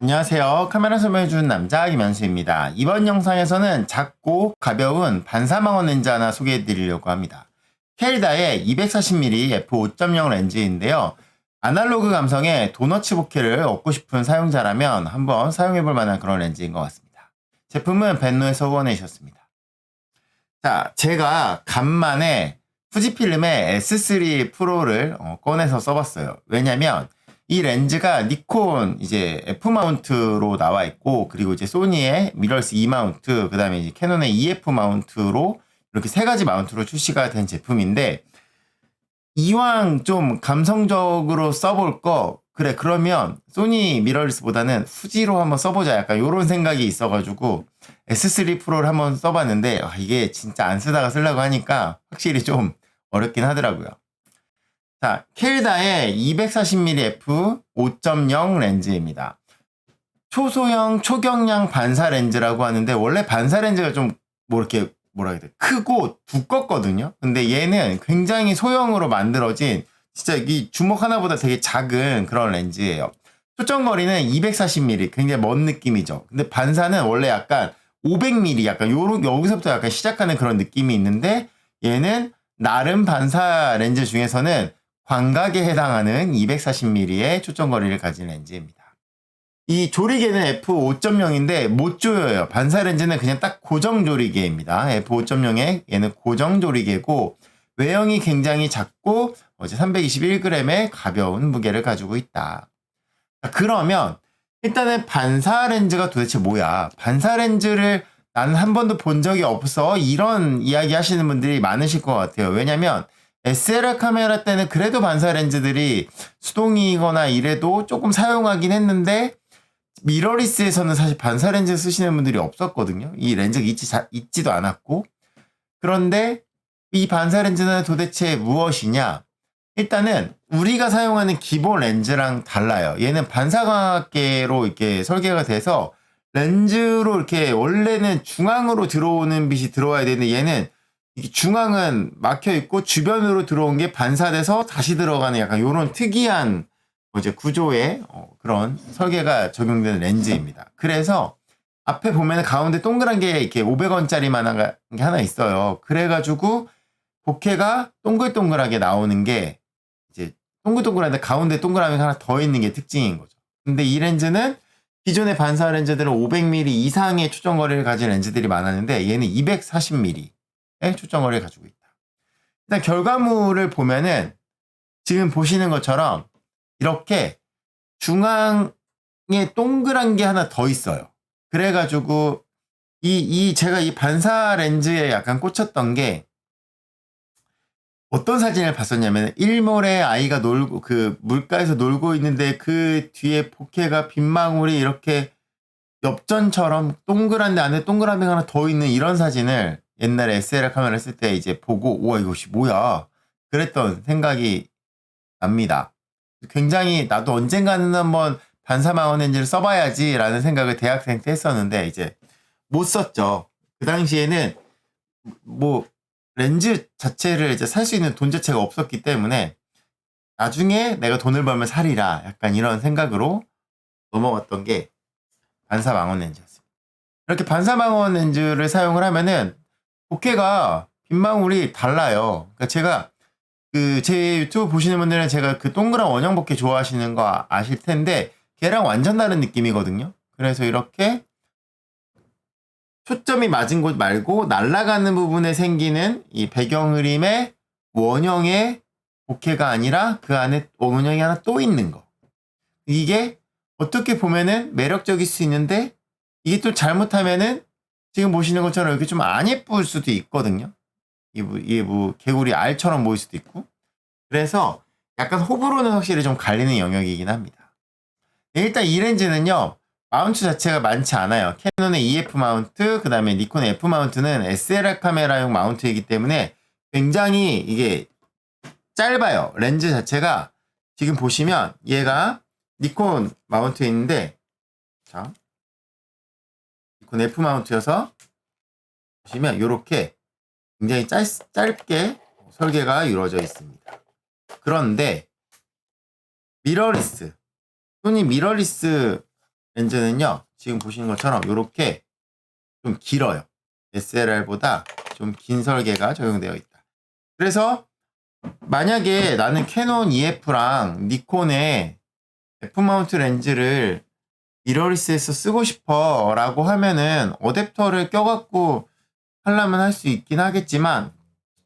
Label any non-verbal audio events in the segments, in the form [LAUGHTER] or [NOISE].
안녕하세요. 카메라 설명해주는 남자 김현수입니다. 이번 영상에서는 작고 가벼운 반사망원 렌즈 하나 소개해드리려고 합니다. 켈다의 240mm f5.0 렌즈인데요. 아날로그 감성의 도너츠 보케를 얻고 싶은 사용자라면 한번 사용해볼 만한 그런 렌즈인 것 같습니다. 제품은 벤노에서 후원해 주셨습니다. 자, 제가 간만에 후지필름의 S3 프로를 어, 꺼내서 써봤어요. 왜냐면 이 렌즈가 니콘 이제 F 마운트로 나와 있고 그리고 이제 소니의 미러스 E 마운트 그다음에 이제 캐논의 EF 마운트로 이렇게 세 가지 마운트로 출시가 된 제품인데 이왕 좀 감성적으로 써볼 거 그래 그러면 소니 미러리스보다는 후지로 한번 써보자 약간 요런 생각이 있어가지고 S3 프로를 한번 써봤는데 아, 이게 진짜 안 쓰다가 쓰려고 하니까 확실히 좀 어렵긴 하더라고요. 자, 켈다의 240mm f 5.0 렌즈입니다. 초소형 초경량 반사 렌즈라고 하는데 원래 반사 렌즈가 좀 뭐 이렇게 뭐라 해야 돼 크고 두껍거든요. 근데 얘는 굉장히 소형으로 만들어진 진짜 이 주먹 하나보다 되게 작은 그런 렌즈예요. 초점 거리는 240mm 굉장히 먼 느낌이죠. 근데 반사는 원래 약간 500mm 약간 요런 여기서부터 약간 시작하는 그런 느낌이 있는데 얘는 나름 반사 렌즈 중에서는 광각에 해당하는 240mm의 초점 거리를 가진 렌즈입니다. 이 조리개는 f5.0인데 못 조여요. 반사 렌즈는 그냥 딱 고정 조리개입니다. f5.0에 얘는 고정 조리개고 외형이 굉장히 작고 어제 321g의 가벼운 무게를 가지고 있다. 자, 그러면 일단은 반사 렌즈가 도대체 뭐야? 반사 렌즈를 나는 한 번도 본 적이 없어. 이런 이야기 하시는 분들이 많으실 것 같아요. 왜냐면 SLR 카메라 때는 그래도 반사 렌즈들이 수동이거나 이래도 조금 사용하긴 했는데 미러리스에서는 사실 반사 렌즈 쓰시는 분들이 없었거든요. 이 렌즈가 있지, 자, 있지도 않았고. 그런데 이 반사 렌즈는 도대체 무엇이냐? 일단은 우리가 사용하는 기본 렌즈랑 달라요. 얘는 반사광학계로 이렇게 설계가 돼서 렌즈로 이렇게 원래는 중앙으로 들어오는 빛이 들어와야 되는데 얘는 중앙은 막혀 있고 주변으로 들어온 게 반사돼서 다시 들어가는 약간 이런 특이한 뭐 이제 구조의 어, 그런 설계가 적용되는 렌즈입니다. 그래서 앞에 보면 가운데 동그란 게 이렇게 500원짜리 만한 게 하나 있어요. 그래가지고 복회가 동글동글하게 나오는 게 이제 동글동글한데 가운데 동그라미 하나 더 있는 게 특징인 거죠. 근데 이 렌즈는 기존의 반사 렌즈들은 500mm 이상의 초점 거리를 가진 렌즈들이 많았는데 얘는 240mm의 초점 거리를 가지고 있다. 일단 결과물을 보면은 지금 보시는 것처럼 이렇게 중앙에 동그란 게 하나 더 있어요. 그래가지고 이, 이 제가 이 반사 렌즈에 약간 꽂혔던 게 어떤 사진을 봤었냐면 일몰에 아이가 놀고 그 물가에서 놀고 있는데 그 뒤에 포케가 빗망울이 이렇게 엽전처럼 동그란데 안에 동그라미가 하나 더 있는 이런 사진을 옛날에 SLR 카메라 쓸 때 이제 보고 우와 이것이 뭐야 그랬던 생각이 납니다. 굉장히 나도 언젠가는 한번 반사망원 렌즈를 써봐야지라는 생각을 대학생 때 했었는데 이제 못 썼죠. 그 당시에는 뭐 렌즈 자체를 이제 살 수 있는 돈 자체가 없었기 때문에 나중에 내가 돈을 벌면 살이라 약간 이런 생각으로 넘어갔던 게 반사망원 렌즈였습니다. 이렇게 반사망원 렌즈를 사용을 하면은 복회가 빗망울이 달라요. 그러니까 제가 그 제 유튜브 보시는 분들은 제가 그 동그란 원형 복회 좋아하시는 거 아실 텐데 걔랑 완전 다른 느낌이거든요. 그래서 이렇게 초점이 맞은 곳 말고 날아가는 부분에 생기는 이 배경 흐림의 원형의 복회가 아니라 그 안에 원형이 하나 또 있는 거. 이게 어떻게 보면은 매력적일 수 있는데 이게 또 잘못하면은 지금 보시는 것처럼 이렇게 좀 안 예쁠 수도 있거든요. 이게 뭐 개구리 알처럼 보일 수도 있고. 그래서 약간 호불호는 확실히 좀 갈리는 영역이긴 합니다. 일단 이 렌즈는요. 마운트 자체가 많지 않아요. 캐논의 EF 마운트, 그 다음에 니콘의 F 마운트는 SLR 카메라용 마운트이기 때문에 굉장히 이게 짧아요. 렌즈 자체가 지금 보시면 얘가 니콘 마운트에 있는데 자 니콘 F 마운트여서 보시면 이렇게 굉장히 짧, 짧게 설계가 이루어져 있습니다. 그런데 미러리스 소니 미러리스 렌즈는요, 지금 보시는 것처럼 이렇게 좀 길어요. SLR보다 좀 긴 설계가 적용되어 있다. 그래서 만약에 나는 캐논 EF랑 니콘의 F 마운트 렌즈를 미러리스에서 쓰고 싶어 라고 하면은 어댑터를 껴갖고 하려면 할 수 있긴 하겠지만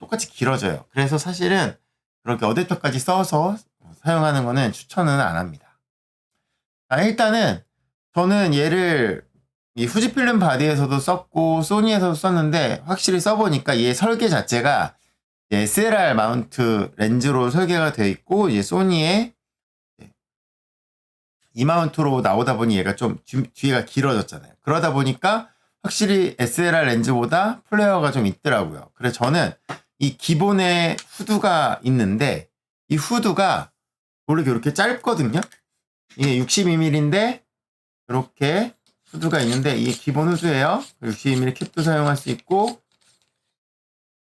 똑같이 길어져요. 그래서 사실은 그렇게 어댑터까지 써서 사용하는 거는 추천은 안 합니다. 자, 일단은 저는 얘를 이 후지필름 바디에서도 썼고 소니에서도 썼는데 확실히 써보니까 얘 설계 자체가 SLR 마운트 렌즈로 설계가 되어 있고 이제 소니의 이 마운트로 나오다 보니 얘가 좀 뒤, 뒤가 길어졌잖아요. 그러다 보니까 확실히 SLR 렌즈보다 플레어가 좀 있더라고요. 그래서 저는 이 기본의 후드가 있는데 이 후드가 원래 이렇게 짧거든요. 이게 62mm인데 이렇게 후드가 있는데 이게 기본 후드예요. 62mm 캡도 사용할 수 있고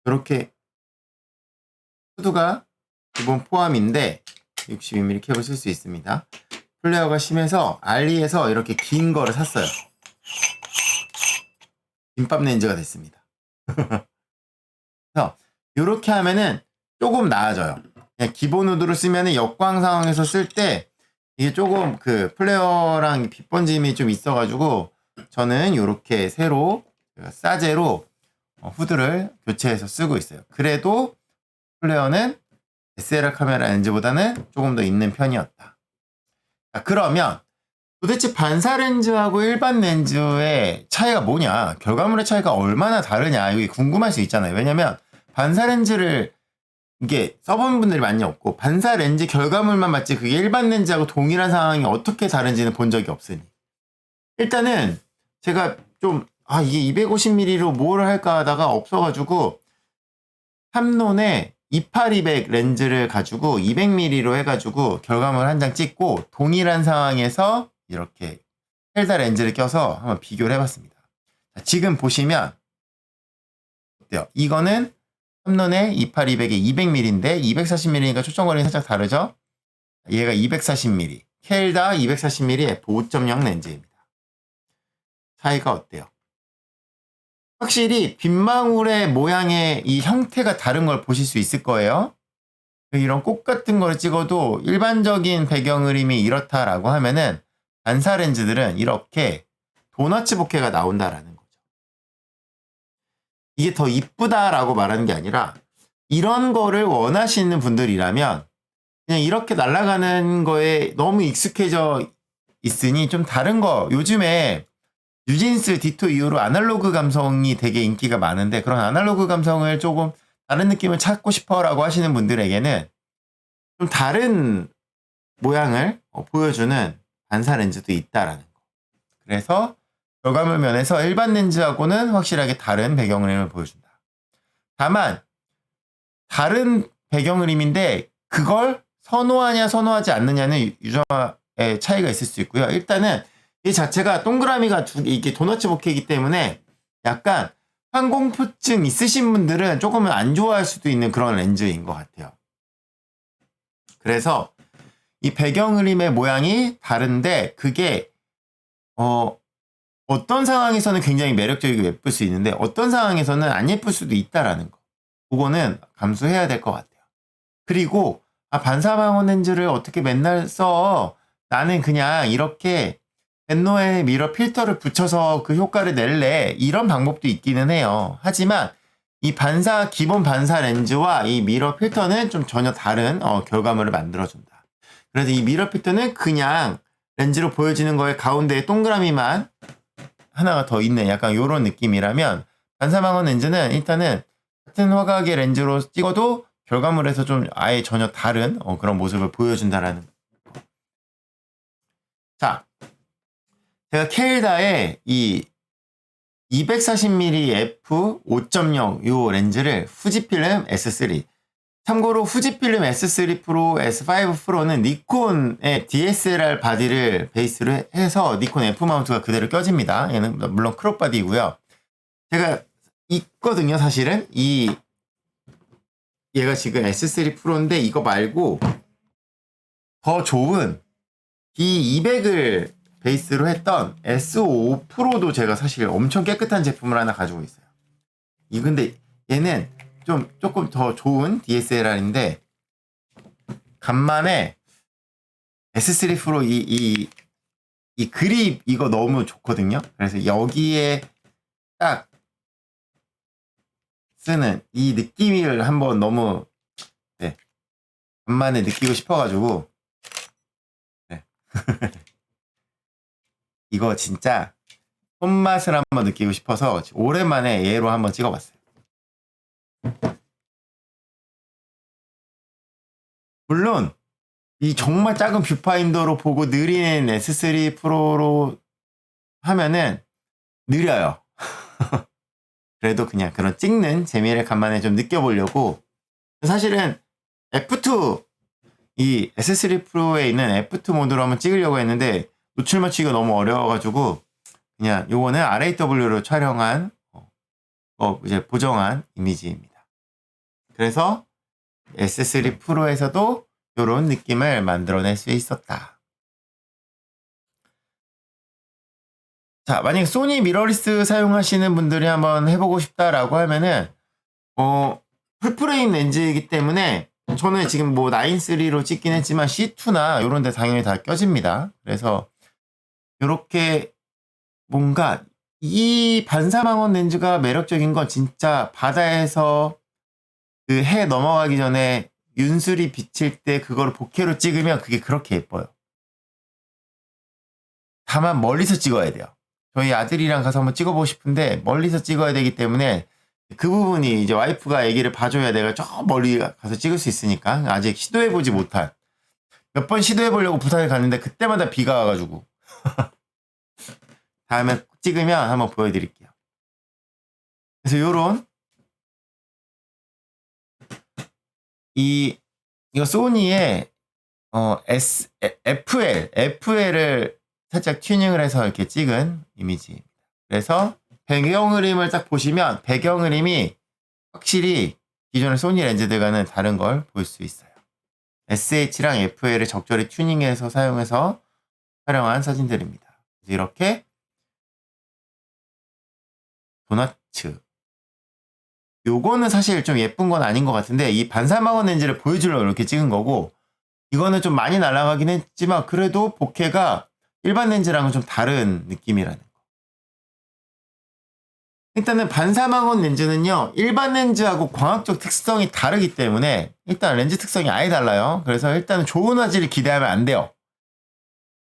이렇게 후드가 기본 포함인데 62mm 캡을 쓸 수 있습니다. 플레어가 심해서 알리에서 이렇게 긴 거를 샀어요. 김밥 렌즈가 됐습니다. [LAUGHS] 그래서 이렇게 하면은 조금 나아져요. 그냥 기본 우드로 쓰면은 역광 상황에서 쓸 때 이게 조금 그 플레어랑 빛 번짐이 좀 있어가지고 저는 이렇게 새로 그 싸제로 어, 후드를 교체해서 쓰고 있어요. 그래도 플레어는 SLR 카메라 렌즈보다는 조금 더 있는 편이었다. 자, 그러면 도대체 반사 렌즈하고 일반 렌즈의 차이가 뭐냐? 결과물의 차이가 얼마나 다르냐? 이게 궁금할 수 있잖아요. 왜냐면 반사 렌즈를 이게 써본 분들이 많이 없고 반사 렌즈 결과물만 맞지 그게 일반 렌즈하고 동일한 상황이 어떻게 다른지는 본 적이 없으니 일단은 제가 좀 아 이게 250mm로 뭘 할까 하다가 없어가지고 삼론에 28-200 렌즈를 가지고 200mm로 해가지고 결과물 한 장 찍고 동일한 상황에서 이렇게 헬다 렌즈를 껴서 한번 비교를 해봤습니다. 자, 지금 보시면 어때요? 이거는 3론의 28-200에 200mm인데 240mm니까 초점거리는 살짝 다르죠? 얘가 240mm. 켈다 240mm f5.0 렌즈입니다. 차이가 어때요? 확실히 빗망울의 모양의 이 형태가 다른 걸 보실 수 있을 거예요. 이런 꽃 같은 걸 찍어도 일반적인 배경 그림이 이렇다라고 하면은 반사 렌즈들은 이렇게 도너츠 보케가 나온다라는 거죠. 이게 더 이쁘다라고 말하는 게 아니라 이런 거를 원하시는 분들이라면 그냥 이렇게 날아가는 거에 너무 익숙해져 있으니 좀 다른 거 요즘에 뉴진스 디토 이후로 아날로그 감성이 되게 인기가 많은데 그런 아날로그 감성을 조금 다른 느낌을 찾고 싶어라고 하시는 분들에게는 좀 다른 모양을 어, 보여주는 반사 렌즈도 있다라는 거. 그래서 결과물 면에서 일반 렌즈하고는 확실하게 다른 배경 그림을 보여준다. 다만 다른 배경 그림인데 그걸 선호하냐 선호하지 않느냐는 유저의 차이가 있을 수 있고요. 일단은 이 자체가 동그라미가 두 개, 이게 도너츠 복해이기 때문에 약간 항공포증 있으신 분들은 조금은 안 좋아할 수도 있는 그런 렌즈인 것 같아요. 그래서 이 배경 그림의 모양이 다른데 그게 어 어떤 상황에서는 굉장히 매력적이고 예쁠 수 있는데 어떤 상황에서는 안 예쁠 수도 있다라는 거. 그거는 감수해야 될 것 같아요. 그리고 아 반사방원 렌즈를 어떻게 맨날 써? 나는 그냥 이렇게 벤노에 미러 필터를 붙여서 그 효과를 낼래 이런 방법도 있기는 해요. 하지만 이 반사 기본 반사 렌즈와 이 미러 필터는 좀 전혀 다른 어, 결과물을 만들어준다. 그래서 이 미러 필터는 그냥 렌즈로 보여지는 거에 가운데에 동그라미만 하나가 더 있는 약간 이런 느낌이라면 반사망원 렌즈는 일단은 같은 화각의 렌즈로 찍어도 결과물에서 좀 아예 전혀 다른 어, 그런 모습을 보여준다라는 거. 자, 제가 케일다의 이 240mm f 5.0 요 렌즈를 후지필름 S3 참고로 후지필름 S3 프로, S5 프로는 니콘의 DSLR 바디를 베이스로 해서 니콘 F 마운트가 그대로 껴집니다. 얘는 물론 크롭 바디이고요. 제가 있거든요, 사실은. 이 얘가 지금 S3 프로인데 이거 말고 더 좋은 D200을 베이스로 했던 S5 프로도 제가 사실 엄청 깨끗한 제품을 하나 가지고 있어요. 이 근데 얘는 좀 조금 더 좋은 DSLR인데 간만에 S3 프로 이, 이, 이 그립 이거 너무 좋거든요. 그래서 여기에 딱 쓰는 이 느낌을 한번 너무 네 간만에 느끼고 싶어가지고 네. [LAUGHS] 이거 진짜 손맛을 한번 느끼고 싶어서 오랜만에 얘로 한번 찍어봤어요. 물론 이 정말 작은 뷰파인더로 보고 느린 S3 프로로 하면은 느려요. [LAUGHS] 그래도 그냥 그런 찍는 재미를 간만에 좀 느껴보려고 사실은 F2 이 S3 프로에 있는 F2 모드로 한번 찍으려고 했는데 노출 맞추기가 너무 어려워가지고 그냥 요거는 RAW로 촬영한 어, 어, 이제 보정한 이미지입니다. 그래서 S3 프로에서도 이런 느낌을 만들어낼 수 있었다. 자, 만약에 소니 미러리스 사용하시는 분들이 한번 해보고 싶다라고 하면은, 어, 풀프레임 렌즈이기 때문에 저는 지금 뭐 9-3로 찍긴 했지만 C2나 이런 데 당연히 다 껴집니다. 그래서 이렇게 뭔가 이 반사망원 렌즈가 매력적인 건 진짜 바다에서 그 해 넘어가기 전에 윤술이 비칠 때 그거를 보케로 찍으면 그게 그렇게 예뻐요. 다만 멀리서 찍어야 돼요. 저희 아들이랑 가서 한번 찍어보고 싶은데 멀리서 찍어야 되기 때문에 그 부분이 이제 와이프가 애기를 봐줘야 내가 저 멀리 가서 찍을 수 있으니까 아직 시도해보지 못한 몇 번 시도해보려고 부산에 갔는데 그때마다 비가 와가지고 [LAUGHS] 다음에 찍으면 한번 보여드릴게요. 그래서 요런 이 이거 소니의 어 S 에- FL FL을 살짝 튜닝을 해서 이렇게 찍은 이미지입니다. 그래서 배경 그림을 딱 보시면 배경 그림이 확실히 기존의 소니 렌즈들과는 다른 걸 볼 수 있어요. SH랑 FL을 적절히 튜닝해서 사용해서 촬영한 사진들입니다. 이렇게 도너츠 요거는 사실 좀 예쁜 건 아닌 것 같은데 이 반사망원 렌즈를 보여주려고 이렇게 찍은 거고 이거는 좀 많이 날아가긴 했지만 그래도 보케가 일반 렌즈랑은 좀 다른 느낌이라는 거. 일단은 반사망원 렌즈는요 일반 렌즈하고 광학적 특성이 다르기 때문에 일단 렌즈 특성이 아예 달라요. 그래서 일단은 좋은 화질을 기대하면 안 돼요.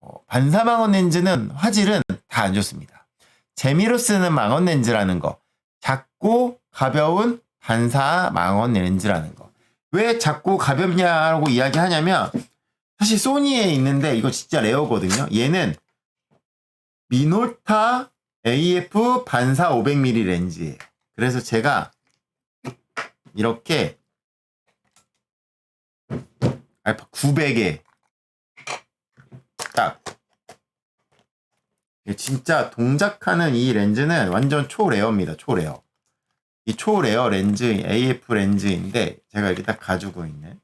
어, 반사 망원 렌즈는 화질은 다 안 좋습니다. 재미로 쓰는 망원 렌즈라는 거. 작고 가벼운 반사 망원 렌즈라는 거. 왜 작고 가볍냐고 이야기하냐면 사실 소니에 있는데 이거 진짜 레어거든요. 얘는 미노타 AF 반사 500mm 렌즈예요. 그래서 제가 이렇게 알파 900에 딱 진짜 동작하는 이 렌즈는 완전 초레어입니다. 초레어. 이 초레어 렌즈 AF 렌즈인데 제가 이렇게 딱 가지고 있는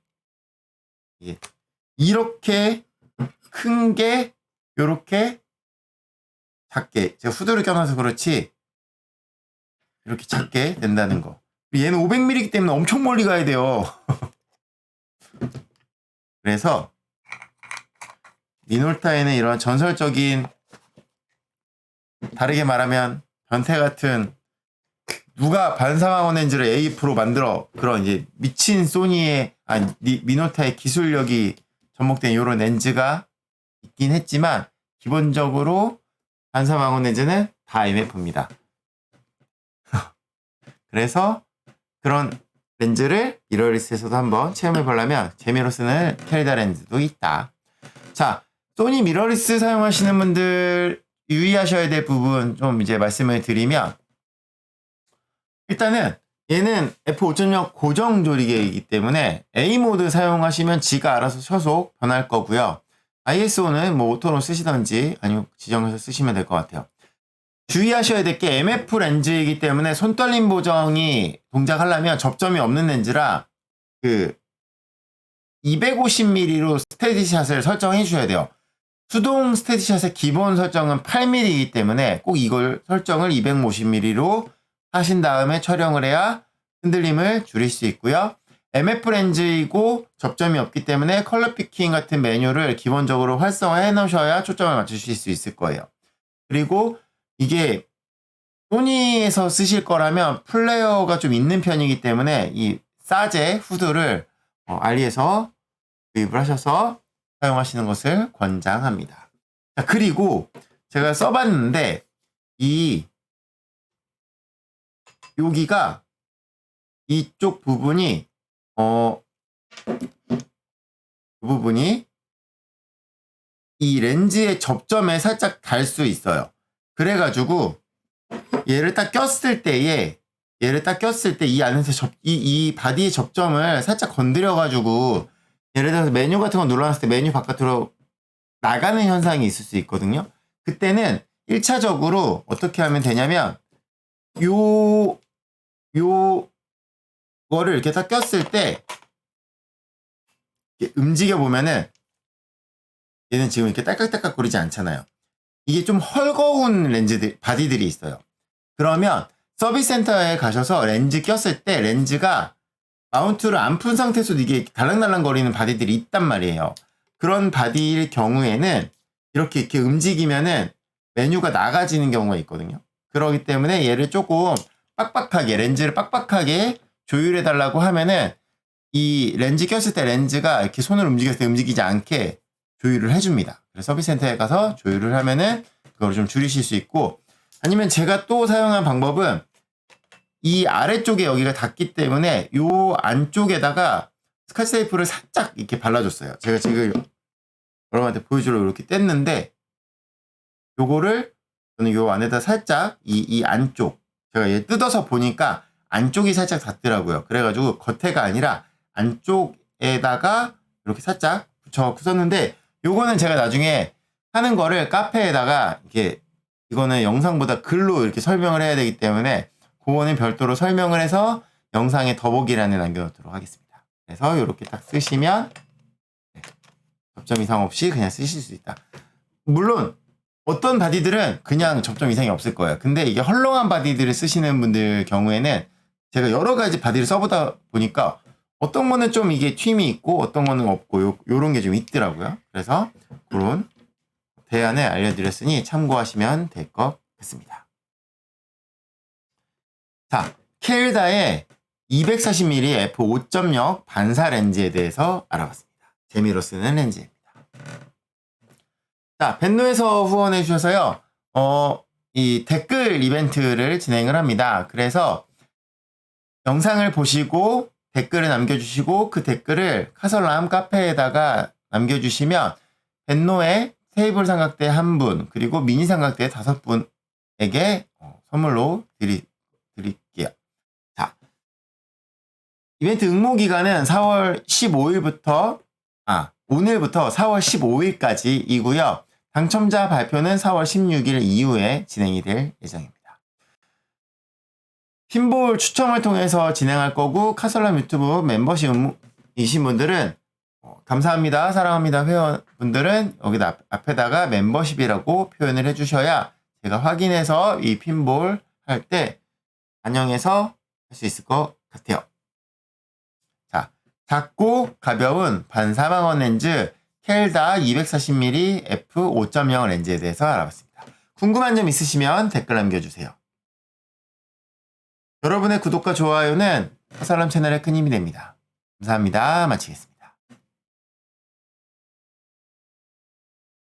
이게 이렇게 큰게 요렇게 작게 제가 후드를 껴놔서 그렇지 이렇게 작게 된다는 거. 얘는 500mm이기 때문에 엄청 멀리 가야 돼요. [LAUGHS] 그래서 미놀타에는 이런 전설적인 다르게 말하면 변태 같은 누가 반사망원 렌즈를 A 프로 만들어 그런 이제 미친 소니의 아니 미- 미노타의 기술력이 접목된 이런 렌즈가 있긴 했지만 기본적으로 반사망원 렌즈는 다 MF입니다. [LAUGHS] 그래서 그런 렌즈를 미러리스에서도 한번 체험해 보려면 재미로 쓰는 켈다 렌즈도 있다. 자, 소니 미러리스 사용하시는 분들 유의하셔야 될 부분 좀 이제 말씀을 드리면 일단은 얘는 F5.0 고정 조리개이기 때문에 A 모드 사용하시면 지가 알아서 소속 변할 거고요. ISO는 뭐 오토로 쓰시던지 아니면 지정해서 쓰시면 될 것 같아요. 주의하셔야 될 게 MF 렌즈이기 때문에 손떨림 보정이 동작하려면 접점이 없는 렌즈라 그 250mm로 스테디샷을 설정해 주셔야 돼요. 수동 스테디샷의 기본 설정은 8mm이기 때문에 꼭 이걸 설정을 250mm로 하신 다음에 촬영을 해야 흔들림을 줄일 수 있고요. MF 렌즈이고 접점이 없기 때문에 컬러 피킹 같은 메뉴를 기본적으로 활성화해 놓으셔야 초점을 맞추실 수 있을 거예요. 그리고 이게 소니에서 쓰실 거라면 플레이어가 좀 있는 편이기 때문에 이 사제 후드를 어, 알리에서 구입을 하셔서 사용하시는 것을 권장합니다. 자, 그리고 제가 써봤는데 이 여기가 이쪽 부분이 어, 그 부분이 이 렌즈의 접점에 살짝 달 수 있어요. 그래가지고 얘를 딱 꼈을 때에 얘를 딱 꼈을 때 이 안에서 접, 이, 이 바디의 접점을 살짝 건드려가지고 예를 들어서 메뉴 같은 거 눌러놨을 때 메뉴 바깥으로 나가는 현상이 있을 수 있거든요. 그때는 1차적으로 어떻게 하면 되냐면 요, 요, 거를 이렇게 딱 꼈을 때 움직여 보면은 얘는 지금 이렇게 딸깍딸깍 거리지 않잖아요. 이게 좀 헐거운 렌즈들, 바디들이 있어요. 그러면 서비스 센터에 가셔서 렌즈 꼈을 때 렌즈가 마운트를 안 푼 상태에서도 이게 달랑달랑 거리는 바디들이 있단 말이에요. 그런 바디일 경우에는 이렇게 이렇게 움직이면은 메뉴가 나가지는 경우가 있거든요. 그러기 때문에 얘를 조금 빡빡하게 렌즈를 빡빡하게 조율해 달라고 하면은 이 렌즈 꼈을 때 렌즈가 이렇게 손을 움직였을 때 움직이지 않게 조율을 해줍니다. 그래서 서비스 센터에 가서 조율을 하면은 그걸 좀 줄이실 수 있고 아니면 제가 또 사용한 방법은 이 아래쪽에 여기가 닿기 때문에 요 안쪽에다가 스카치 테이프를 살짝 이렇게 발라줬어요. 제가 지금 여러분한테 보여주려고 이렇게 뗐는데 요거를 저는 요 안에다 살짝 이, 이 안쪽 제가 얘 뜯어서 보니까 안쪽이 살짝 닿더라고요. 그래가지고 겉에가 아니라 안쪽에다가 이렇게 살짝 붙여 썼는데 요거는 제가 나중에 하는 거를 카페에다가 이렇게 이거는 영상보다 글로 이렇게 설명을 해야 되기 때문에 그거는 별도로 설명을 해서 영상에 더보기란에 남겨놓도록 하겠습니다. 그래서 이렇게 딱 쓰시면 네, 접점 이상 없이 그냥 쓰실 수 있다. 물론 어떤 바디들은 그냥 접점 이상이 없을 거예요. 근데 이게 헐렁한 바디들을 쓰시는 분들 경우에는 제가 여러 가지 바디를 써보다 보니까 어떤 거는 좀 이게 휨이 있고 어떤 거는 없고 요, 요런 게 좀 있더라고요. 그래서 그런 대안을 알려드렸으니 참고하시면 될 것 같습니다. 자, 켈다의 240mm f5.0 반사 렌즈에 대해서 알아봤습니다. 재미로 쓰는 렌즈입니다. 자, 벤노에서 후원해 주셔서요. 어, 이 댓글 이벤트를 진행을 합니다. 그래서 영상을 보시고 댓글을 남겨주시고 그 댓글을 카설람 카페에다가 남겨주시면 벤노의 테이블 삼각대 한 분, 그리고 미니 삼각대 다섯 분에게 어, 선물로 드리, 드릴게요. 자, 이벤트 응모 기간은 4월 15일부터, 아, 오늘부터 4월 15일까지이고요. 당첨자 발표는 4월 16일 이후에 진행이 될 예정입니다. 핀볼 추첨을 통해서 진행할 거고, 카설람 유튜브 멤버십이신 분들은 어, 감사합니다, 사랑합니다 회원분들은 여기다 앞에다가 멤버십이라고 표현을 해주셔야 제가 확인해서 이 핀볼 할 때 반영해서 할 수 있을 것 같아요. 자, 작고 가벼운 반사망원 렌즈 켈다 240mm f5.0 렌즈에 대해서 알아봤습니다. 궁금한 점 있으시면 댓글 남겨주세요. 여러분의 구독과 좋아요는 화살람 채널에 큰 힘이 됩니다. 감사합니다. 마치겠습니다.